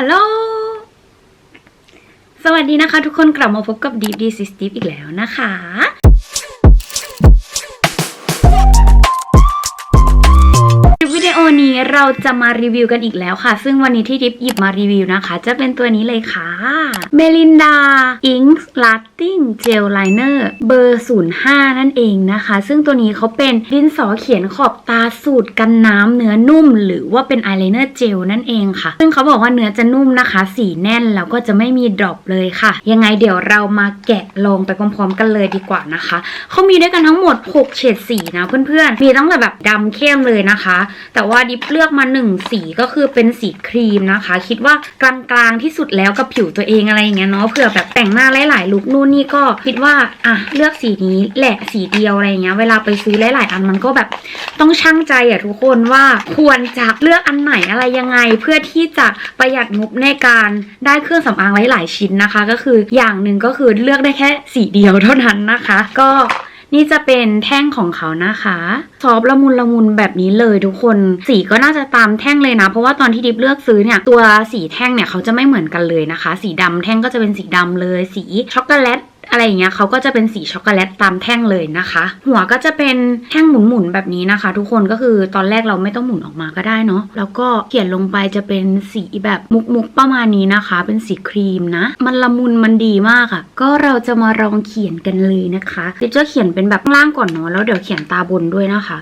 ฮัลโหล สวัสดีนะคะทุกคนกลับมาพบกับ Deep D ซิสติฟอีกแล้วนะคะ เราจะมารีวิวกันอีกแล้วค่ะ ซึ่งวันนี้ที่ดิฟหยิบมารีวิวนะคะ จะเป็นตัวนี้เลยค่ะ เมลินดาอิงส์ลาตติ้งเจลไลเนอร์เบอร์ 05 นั่นเองนะคะ ซึ่งตัวนี้เขาเป็นดินสอเขียนขอบตาสูตรกันน้ำเนื้อนุ่ม หรือว่าเป็นอายไลเนอร์เจลนั่นเองค่ะ ซึ่งเขาบอกว่าเนื้อจะนุ่มนะคะ สีแน่นแล้วก็จะไม่มีดรอปเลยค่ะ ยังไงเดี๋ยวเรามาแกะลองไปพร้อมๆ กันเลยดีกว่านะคะเขามีด้วยกันทั้งหมด 6 เฉดสีนะเพื่อนๆ มีตั้งแต่แบบดำเข้มเลยนะคะ แต่ว่าดิฟเลือกมา1สีก็คือเป็นสีครีมนะคะ คิดว่ากลางๆที่สุดแล้วกับผิวตัวเองอะไรอย่างเงี้ยเนาะเผื่อแบบแต่งหน้าหลายๆลุคนู่นนี่ก็คิดว่าอะเลือกสีนี้แหละสีเดียวอะไรเงี้ยเวลาไปซื้อหลายๆอันมันก็แบบต้องช่างใจอะทุกคนว่าควรจะเลือกอันไหนอะไรยังไง เพื่อที่จะประหยัดงบในการได้เครื่องสำอางหลายๆชิ้นนะคะ ก็คืออย่างหนึ่งก็คือเลือกได้แค่สีเดียวเท่านั้นนะคะ ก็ นี่จะเป็นแท่งของเขานะคะซอฟละมุนละมุนแบบนี้เลยทุกคนสีก็น่าจะตามแท่งเลยนะ เพราะว่าตอนที่ดิฟเลือกซื้อเนี่ยตัวสีแท่งเนี่ยเขาจะไม่เหมือนกันเลยนะคะ สีดำแท่งก็จะเป็นสีดำเลย สีช็อกโกแลต อะไรอย่างเงี้ยเขาก็จะเป็นสีช็อกโกแลตตามแท่งเลยนะคะ หัวก็จะเป็นแท่งหมุนๆแบบนี้นะคะ ทุกคนก็คือตอนแรกเราไม่ต้องหมุนออกมาก็ได้เนาะแล้วก็เขียนลงไปจะเป็นสีแบบมุกๆประมาณนี้นะคะ เป็นสีครีมนะ มันละมุนมันดีมากอะ่ะ ก็เราจะมาลองเขียนกันเลยนะคะเดี๋ยวจะเขียนเป็นแบบล่างก่อนเนาะแล้วเดี๋ยวเขียนตาบนด้วยนะคะ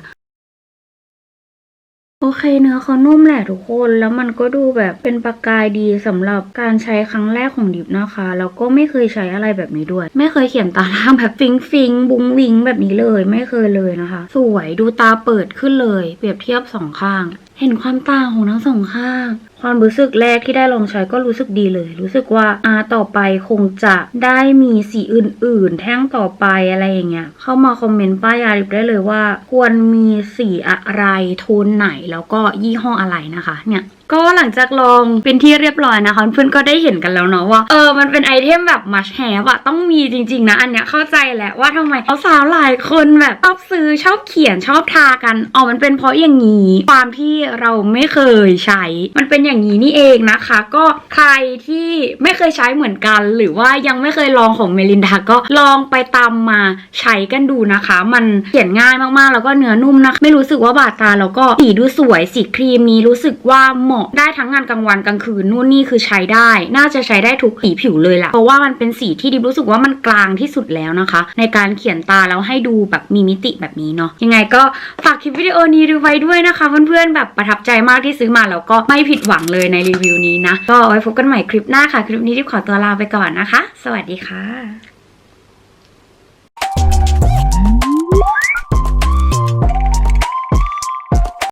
โอเคเนื้อเขานุ่มแหละทุกคน แล้วมันก็ดูแบบเป็นประกายดีสำหรับการใช้ครั้งแรกของดิบนะคะ แล้วก็ไม่เคยใช้อะไรแบบนี้ด้วย ไม่เคยเขียนตาล่างแบบฟิงฟิงบุ้งวิงแบบนี้เลย ไม่เคยเลยนะคะ สวยดูตาเปิดขึ้นเลย เปรียบเทียบสองข้างเห็นความต่างของทั้งสองข้าง ความรู้สึกแรกที่ได้ลองใช้ก็รู้สึกดีเลย รู้สึกว่าอาต่อไปคงจะได้มีสีอื่น ๆ แท่งต่อไปอะไรอย่างเงี้ย เข้ามาคอมเมนต์ป้ายยาดิบได้เลยว่า ควรมีสีอะไรโทนไหนแล้วก็ยี่ห้ออะไรนะคะ เนี่ย ก็หลังจากลองเป็นที่เรียบร้อยนะคะเพื่อนก็ได้เห็นกันแล้วเนาะว่าเออมันเป็นไอเทมแบบ must have อะต้องมีจริง ๆ นะ อันเนี้ยเข้าใจแหละว่าทำไมสาวหลายคนแบบชอบซื้อชอบเขียนชอบทากันอ๋อมันเป็นเพราะอย่างนี้ความที่เราไม่เคยใช้ มันเป็นอย่างนี้นี่เองนะคะ ก็ใครที่ไม่เคยใช้เหมือนกัน หรือว่ายังไม่เคยลองของเมลินดาก็ลองไปตามมาใช้กันดูนะคะ มันเขียนง่ายมากๆ แล้วก็เนื้อนุ่มนะคะไม่รู้สึกว่าบาดตาแล้วก็สีดูสวยสีครีมนี้รู้สึกว่าเหมาะได้ทั้งงานกลางวันกลางคืนนู่นนี่คือใช้ได้ น่าจะใช้ได้ทุกสีผิวเลยล่ะ เพราะว่ามันเป็นสีที่ดิบรู้สึกว่ามันกลางที่สุดแล้วนะคะ ในการเขียนตาแล้วให้ดูแบบมีมิติแบบนี้เนาะยังไงก็ฝากคลิปวิดีโอนี้ดูไว้ด้วยนะคะเพื่อนๆแบบประทับใจมากที่ซื้อมาแล้วก็ไม่ผิดหวังเลยในรีวิวนี้นะก็ไว้พบกันใหม่คลิปหน้าค่ะ คลิปนี้ดิบขอตัวลาไปก่อนนะคะ สวัสดีค่ะ